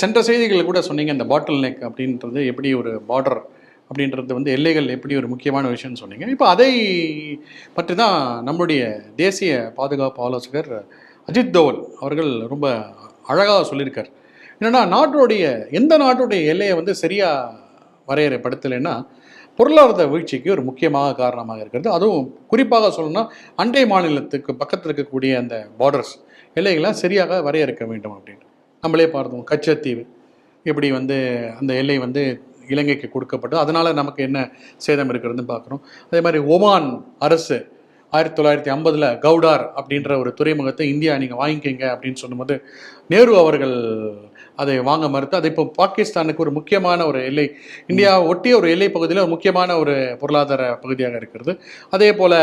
சென்ற செய்திகளில் கூட சொன்னீங்க இந்த பாட்டில் நெக் அப்படின்றது எப்படி ஒரு பார்டர் அப்படின்றது வந்து எல்லைகள் எப்படி ஒரு முக்கியமான விஷயம்னு சொன்னீங்க. இப்போ அதை பற்றி தான் நம்மளுடைய தேசிய பாதுகாப்பு ஆலோசகர் அஜித் தோவல் அவர்கள் ரொம்ப அழகாக சொல்லியிருக்கார். என்னன்னா நாட்டுடைய எந்த நாட்டுடைய எல்லையை வந்து சரியாக வரையறைப்படுத்தலைன்னா பொருளாதார வீழ்ச்சிக்கு ஒரு முக்கியமாக காரணமாக இருக்கிறது. அதுவும் குறிப்பாக சொல்லணும்னா அண்டை மாநிலத்துக்கு பக்கத்தில் இருக்கக்கூடிய அந்த பார்டர்ஸ் எல்லைகளை சரியாக வரையறுக்க வேண்டும் அப்படின்னு. நம்மளே பார்த்தோம் கச்சத்தீவு. இப்படி வந்து அந்த எல்லை வந்து இலங்கைக்கு கொடுக்கப்பட்டது. அதனால் நமக்கு என்ன சேதம் இருக்கிறதுன்னு பார்க்குறோம். அதே மாதிரி ஒமான் அரசு ஆயிரத்தி தொள்ளாயிரத்தி ஐம்பதில் கவுடார் அப்படின்ற ஒரு துறைமுகத்தை இந்தியா நீங்கள் வாங்கிக்கிங்க அப்படின்னு சொல்லும்போது நேரு அவர்கள் அதை வாங்க மறுத்து அது இப்போ பாகிஸ்தானுக்கு ஒரு முக்கியமான ஒரு எல்லை இந்தியா ஒட்டிய ஒரு எல்லை பகுதியில் ஒரு முக்கியமான ஒரு பொருளாதார பகுதியாக இருக்கிறது. அதே போல்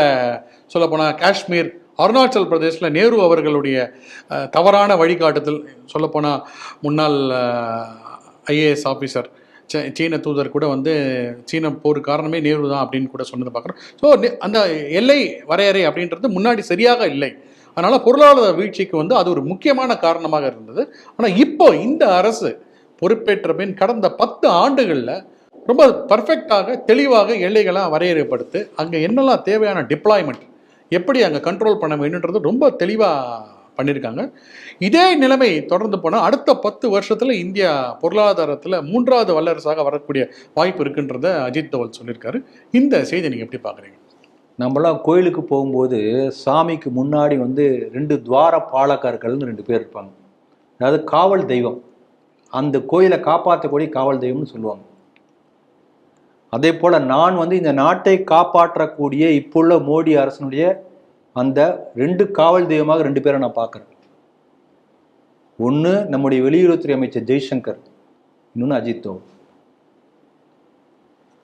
சொல்லப்போனால் காஷ்மீர் அருணாச்சல் பிரதேசில் நேரு அவர்களுடைய தவறான வழிகாட்டுதல் சொல்லப்போனால் முன்னாள் ஐஏஎஸ் ஆஃபீஸர் சீன தூதர் கூட வந்து சீன போர் காரணமே நேரு தான் அப்படின்னு கூட சொன்னதை பார்க்குறோம். ஸோ அந்த எல்லை வரையறை அப்படின்றது முன்னாடி சரியாக இல்லை. அதனால் பொருளாதார வீழ்ச்சிக்கு வந்து அது ஒரு முக்கியமான காரணமாக இருந்தது. ஆனால் இப்போ இந்த அரசு பொறுப்பேற்ற பின் கடந்த பத்து ஆண்டுகளில் ரொம்ப பர்ஃபெக்டாக தெளிவாக எல்லைகளாக வரையறைப்படுத்து அங்கே என்னெல்லாம் தேவையான டிப்ளாய்மெண்ட் எப்படி அங்கே கண்ட்ரோல் பண்ண வேணுன்றது ரொம்ப தெளிவாக பண்ணியிருக்காங்க இதே நிலைமை தொடர்ந்து போனால் அடுத்த பத்து வருஷத்தில் இந்தியா பொருளாதாரத்தில் மூன்றாவது வல்லரசாக வரக்கூடிய வாய்ப்பு இருக்குன்றத அஜித் தவல் சொல்லியிருக்காரு இந்த செய்தி நீங்கள் எப்படி பார்க்குறீங்க நம்மளாம் கோயிலுக்கு போகும்போது சாமிக்கு முன்னாடி வந்து ரெண்டு துவார பாலக்காரர்கள்னு ரெண்டு பேர் இருப்பாங்க. அதாவது காவல் தெய்வம். அந்த கோயிலை காப்பாற்றக்கூடிய காவல் தெய்வம்னு சொல்லுவாங்க. அதே போல் நான் வந்து இந்த நாட்டை காப்பாற்றக்கூடிய இப்போ மோடி அரசனுடைய அந்த ரெண்டு காவல் தெய்வமாக ரெண்டு பேரை நான் பார்க்குறேன். ஒன்று நம்முடைய வெளியுறவுத்துறை அமைச்சர் ஜெய்சங்கர் இன்னொன்று அஜித் தோவல்.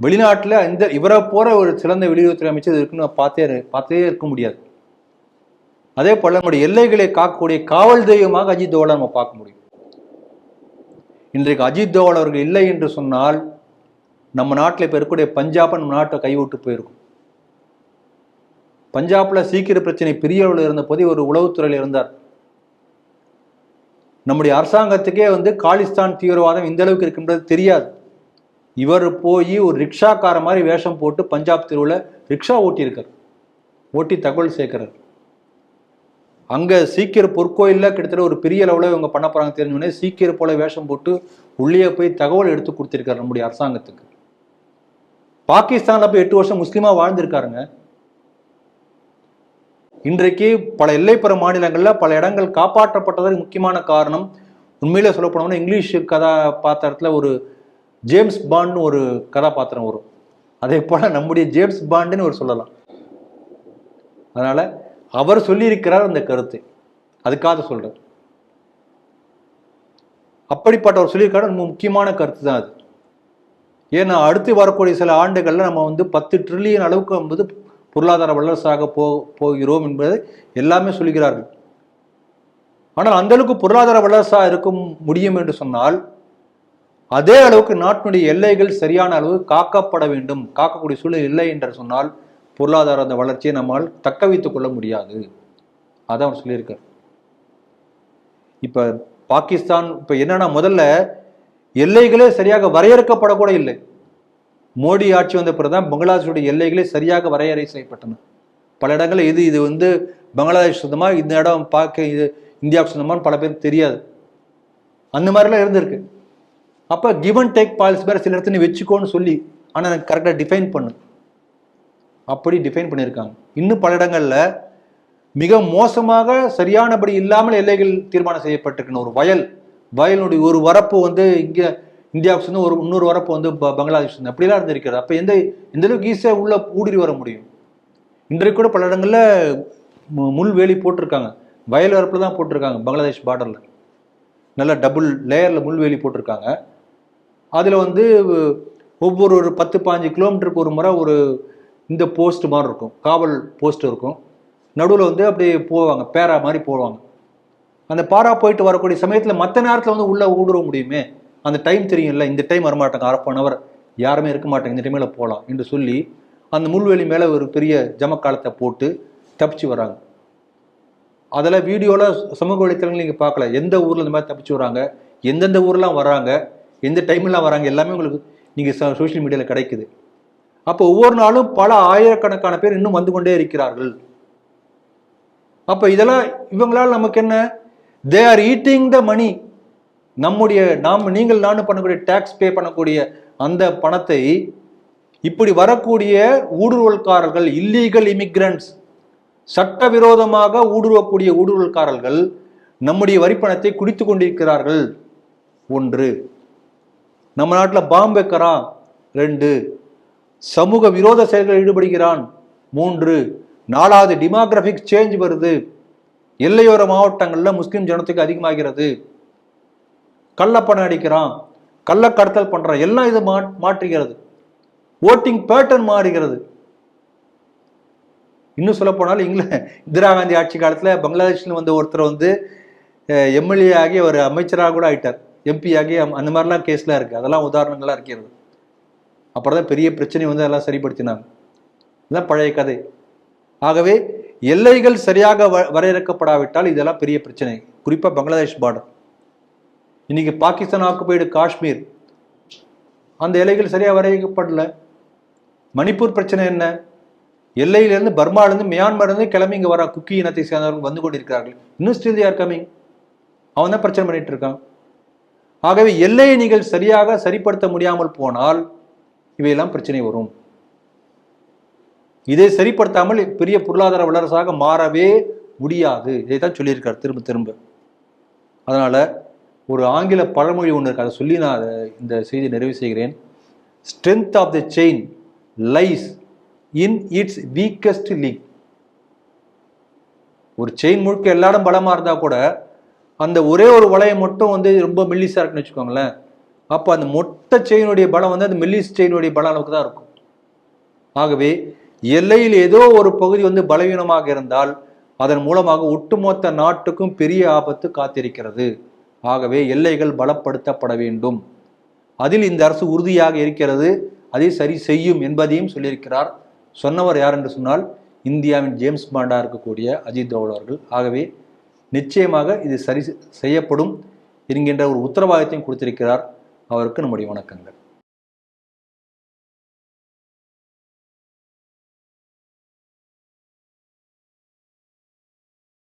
வெளிநாட்டில் இந்த இவரை போகிற ஒரு சிறந்த வெளியுறவுத்துறை அமைச்சர் இருக்குன்னு பார்த்தே பார்த்தே இருக்க முடியாது. அதே போல நம்முடைய எல்லைகளை காக்கக்கூடிய காவல் தெய்வமாக அஜித் தோவலை நம்ம பார்க்க முடியும். இன்றைக்கு அஜித் தோவல் அவர்கள் இல்லை என்று சொன்னால் நம்ம நாட்டில் இப்போ இருக்கக்கூடிய பஞ்சாபை நம்ம நாட்டை கைவிட்டு போயிருக்கும். பஞ்சாபில் சீக்கிர பிரச்சனை பெரிய அளவில் இருந்த போதே ஒரு உளவுத்துறையில் இருந்தார். நம்முடைய அரசாங்கத்துக்கே வந்து காலிஸ்தான் தீவிரவாதம் இந்த அளவுக்கு இருக்குன்றது தெரியாது. இவர் போய் ஒரு ரிக்ஷாக்கார மாதிரி வேஷம் போட்டு பஞ்சாப் தெருவில் ரிக்ஷா ஓட்டியிருக்கார். ஓட்டி தகவல் சேர்க்கிறார் அங்கே சீக்கிர பொற்கோயிலில் கிட்டத்தட்ட ஒரு பெரிய அளவில் இவங்க பண்ண போகிறாங்க தெரிஞ்சோடனே சீக்கிர போல வேஷம் போட்டு உள்ளே போய் தகவல் எடுத்து கொடுத்துருக்காரு நம்முடைய அரசாங்கத்துக்கு. பாகிஸ்தானில் போய் எட்டு வருஷம் முஸ்லீமா வாழ்ந்திருக்காருங்க. இன்றைக்கு பல எல்லைப்புற மாநிலங்களில் பல இடங்கள் காப்பாற்றப்பட்டதற்கு முக்கியமான காரணம் உண்மையில சொல்ல போனோம்னா இங்கிலீஷ் கதாபாத்திரத்தில் ஒரு ஜேம்ஸ் பாண்ட்னு ஒரு கதாபாத்திரம் வரும். அதே போல நம்முடைய ஜேம்ஸ் பாண்டுன்னு ஒரு சொல்லலாம். அதனால அவர் சொல்லியிருக்கிறார் அந்த கருத்து. அதுக்காக சொல்றேன். அப்படிப்பட்ட அவர் சொல்லியிருக்காரு. ரொம்ப முக்கியமான கருத்து தான் அது. ஏன்னா அடுத்து வரக்கூடிய சில ஆண்டுகளில் நம்ம வந்து பத்து ட்ரில்லியன் அளவுக்கு வந்து பொருளாதார வல்லரசாக போ போகிறோம் என்பதை எல்லாமே சொல்கிறார்கள். ஆனால் அந்தளவுக்கு பொருளாதார வல்லரசாக இருக்க முடியும் என்று சொன்னால் அதே அளவுக்கு நாட்டினுடைய எல்லைகள் சரியான அளவு காக்கப்பட வேண்டும் காக்கக்கூடிய சூழல் இல்லை என்று சொன்னால் பொருளாதார அந்த வளர்ச்சியை நம்மால் தக்க வைத்துக் கொள்ள முடியாது. அதான் அவர் சொல்லியிருக்கார். இப்போ பாகிஸ்தான் இப்போ என்னன்னா முதல்ல எல்லைகளே சரியாக வரையறுக்கப்படக்கூட இல்லை. மோடி ஆட்சி வந்த பிறகுதான் பங்களாதேஷுடைய எல்லைகளே சரியாக வரையறை செய்யப்பட்டன. பல இடங்களில் இது இது வந்து பங்களாதேஷ் சொந்தமா இந்த இடம் பார்க்க இது இந்தியாவுக்கு சொந்தமான்னு பல பேருக்கு தெரியாது. அந்த மாதிரிலாம் இருந்திருக்கு. அப்போ கிவன் டேக் பாலிசி வேறு சில இடத்துல நீ வச்சுக்கோன்னு சொல்லி ஆனால் எனக்கு கரெக்டாக டிஃபைன் பண்ணு அப்படி டிஃபைன் பண்ணியிருக்காங்க. இன்னும் பல இடங்களில் மிக மோசமாக சரியானபடி இல்லாமல் எல்லைகள் தீர்மானம் செய்யப்பட்டிருக்கணும் ஒரு வயல் வயலினுடைய ஒரு வரப்பு வந்து இங்கே இந்தியாவுக்கு சேர்ந்து ஒரு இன்னொரு வரப்பு வந்து பங்களாதேஷ் சேர்ந்து அப்படிலாம் இருந்திருக்கிறது. அப்போ எந்த எந்த அளவுக்கு ஈஸியாக உள்ளே ஊடுருவி வர முடியும்? இன்றைக்கு கூட பல இடங்களில் மு- முள் வேலி போட்டிருக்காங்க. வயல் வரப்பில் தான் போட்டிருக்காங்க பங்களாதேஷ் பார்டரில் நல்ல டபுள் லேயரில் முள்வேலி போட்டிருக்காங்க. அதில் வந்து ஒவ்வொரு ஒரு பத்து பாஞ்சு கிலோமீட்டருக்கு ஒரு முறை ஒரு இந்த போஸ்ட் மாதிரி இருக்கும். காவல் போஸ்ட் இருக்கும். நடுவில் வந்து அப்படியே போவாங்க. பேரா மாதிரி போவாங்க. அந்த பாரா போயிட்டு வரக்கூடிய சமயத்தில் மற்ற நேரத்தில் வந்து உள்ளே ஊடுற முடியுமே? அந்த டைம் தெரியும்ல இந்த டைம் வரமாட்டாங்க. அரை யாருமே இருக்க மாட்டாங்க. இந்த டைமில் போகலாம் என்று சொல்லி அந்த முள்வெளி மேலே ஒரு பெரிய ஜமக்காலத்தை போட்டு தப்பிச்சு வராங்க அதெல்லாம் வீடியோவில் சமூக வலைத்தளங்கள் நீங்கள் பார்க்கல. எந்த ஊரில் இந்த மாதிரி தப்பிச்சு வராங்க எந்தெந்த ஊர்லாம் வராங்க எந்த டைம்லாம் வராங்க எல்லாமே உங்களுக்கு நீங்கள் சோஷியல் மீடியாவில் கிடைக்குது. அப்போ ஒவ்வொரு நாளும் பல ஆயிரக்கணக்கான பேர் இன்னும் வந்து கொண்டே இருக்கிறார்கள். அப்போ இதெல்லாம் இவங்களால் நமக்கு என்ன? தே ஆர் ஈட்டிங் த மணி நம்முடைய நாம் நீங்கள் நானும் பண்ணக்கூடிய டேக்ஸ் பே பண்ணக்கூடிய அந்த பணத்தை இப்படி வரக்கூடிய ஊடுருவல்காரர்கள் இல்லீகல் இமிக்ரண்ட்ஸ் சட்டவிரோதமாக ஊடுருவக்கூடிய ஊடுருவல்காரர்கள் நம்முடைய வரிப்பணத்தை குடித்து கொண்டிருக்கிறார்கள். ஒன்று. நம்ம நாட்டில் பாம்பு வைக்கிறான். ரெண்டு. சமூக விரோத செயல்களில் ஈடுபடுகிறான். மூன்று. நாலாவது டிமோகிராபிக் சேஞ்ச் வருது. எல்லையோர மாவட்டங்களில் முஸ்லீம் ஜனத்துக்கு அதிகமாகிறது. கள்ளப்பணம் அடிக்கிறான் கள்ளக்கடத்தல் கடத்தல் எல்லாம் இது மா மாற்றுகிறது. ஓட்டிங் பேட்டர்ன் மாறுகிறது. இன்னும் சொல்லப்போனாலும் இங்கில இந்திரா காந்தி ஆட்சி காலத்தில் பங்களாதேஷ்ல வந்த ஒருத்தர் வந்து எம்எல்ஏ ஆகி அவர் அமைச்சராக கூட ஆயிட்டார். எம்பி ஆகி அம்- அந்த மாதிரிலாம் கேஸ்லாம் இருக்குது அதெல்லாம் உதாரணங்களாக இருக்கிறது. அப்புறம் தான் பெரிய பிரச்சனை வந்து அதெல்லாம் சரிப்படுத்தினாங்க. இதெல்லாம் பழைய கதை. ஆகவே எல்லைகள் சரியாக வ- வரையறுக்கப்படாவிட்டால் இதெல்லாம் பெரிய பிரச்சனை. குறிப்பாக பங்களாதேஷ் பார்டர் இன்னைக்கு பாகிஸ்தான் ஆக்குபைடு காஷ்மீர். அந்த எல்லைகள் சரியாக வரையறுக்கப்படல. மணிப்பூர் பிரச்சனை என்ன? எல்லையிலேருந்து பர்மாலேருந்து மியான்மர்லேருந்து கிளம்பி இங்கே வர குக்கி இனத்தை சேர்ந்தவர்கள் வந்து கொண்டிருக்கிறார்கள். இன்னும் ஸ்டில் they are அவன் தான் பிரச்சனை பண்ணிட்டு இருக்கான். ஆகவே எல்லையை நீங்கள் சரியாக சரிப்படுத்த முடியாமல் போனால் இவையெல்லாம் பிரச்சனை வரும். இதை சரிப்படுத்தாமல் பெரிய பொருளாதார வல்லரசாக மாறவே முடியாது. இதை தான் சொல்லியிருக்கார். திரும்ப திரும்ப. அதனால் ஒரு ஆங்கில பழமொழி ஒன்று இருக்கு. அதை சொல்லி நான் அதை- இந்த செய்தி நிறைவு செய்கிறேன். Strength of the chain lies in its weakest link ஒரு செயின் முழுக்க எல்லா இடம் இருந்தால் கூட அந்த ஒரே ஒரு வளையம் மட்டும் வந்து ரொம்ப மெல்லிஸாக இருக்குன்னு வச்சுக்கோங்களேன். அப்போ அந்த மொட்டை செயினுடைய பலம் வந்து அந்த மெல்லிஸ் செயினுடைய பல அளவுக்கு தான் இருக்கும். ஆகவே எல்லையில் ஏதோ ஒரு பகுதி வந்து பலவீனமாக இருந்தால் அதன் மூலமாக ஒட்டுமொத்த நாட்டுக்கும் பெரிய ஆபத்து காத்திருக்கிறது. ஆகவே எல்லைகள் பலப்படுத்தப்பட வேண்டும். அதில் இந்த அரசு உறுதியாக இருக்கிறது. அதை சரி செய்யும் என்பதையும் சொல்லியிருக்கிறார். சொன்னவர் யார் என்று சொன்னால் இந்தியாவின் ஜேம்ஸ் பாண்டா இருக்கக்கூடிய அஜித் தோவல் அவர்கள். ஆகவே நிச்சயமாக இது சரி செய்யப்படும் என்கின்ற ஒரு உத்தரவாதத்தையும் கொடுத்திருக்கிறார். அவருக்கு நம்முடைய வணக்கங்கள்.